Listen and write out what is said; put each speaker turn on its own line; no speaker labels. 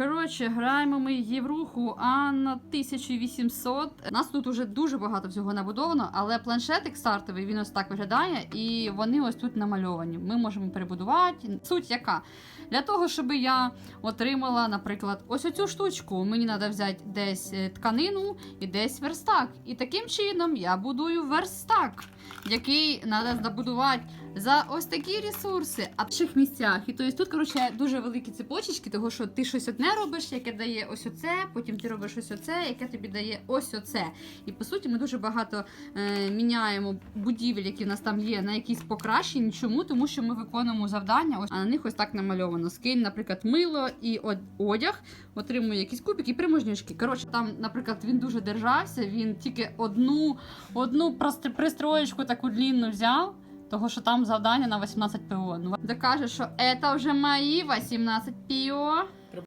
Коротше, граємо ми євруху Анна 1800. У нас тут уже дуже багато всього набудовано, але планшетик стартовий він ось так виглядає, і вони ось тут намальовані. Ми можемо перебудувати. Суть яка? Для того, щоб я отримала, наприклад, ось оцю штучку, мені треба взяти десь е, тканину і десь верстак. І таким чином я будую верстак, який треба забудувати за ось такі ресурси, а в інших місцях. І тобто тут, коротше, дуже великі цепочечки, того що ти щось одне робиш, яке дає ось оце, потім ти робиш ось оце, яке тобі дає ось оце. І по суті, ми дуже багато е, міняємо будівель, які в нас там є, на якісь покращені. Чому? Тому що ми виконуємо завдання, ось а на них ось так намальовано. Скинь, наприклад, мило і одяг, отримує якісь кубики і приможнички. Коротше, там, наприклад, він дуже держався, він тільки одну, одну пристроєчку таку длінну взяв. Того, що там завдання на 18 ПО. Ну, докаже, що це вже мої 18 ПО.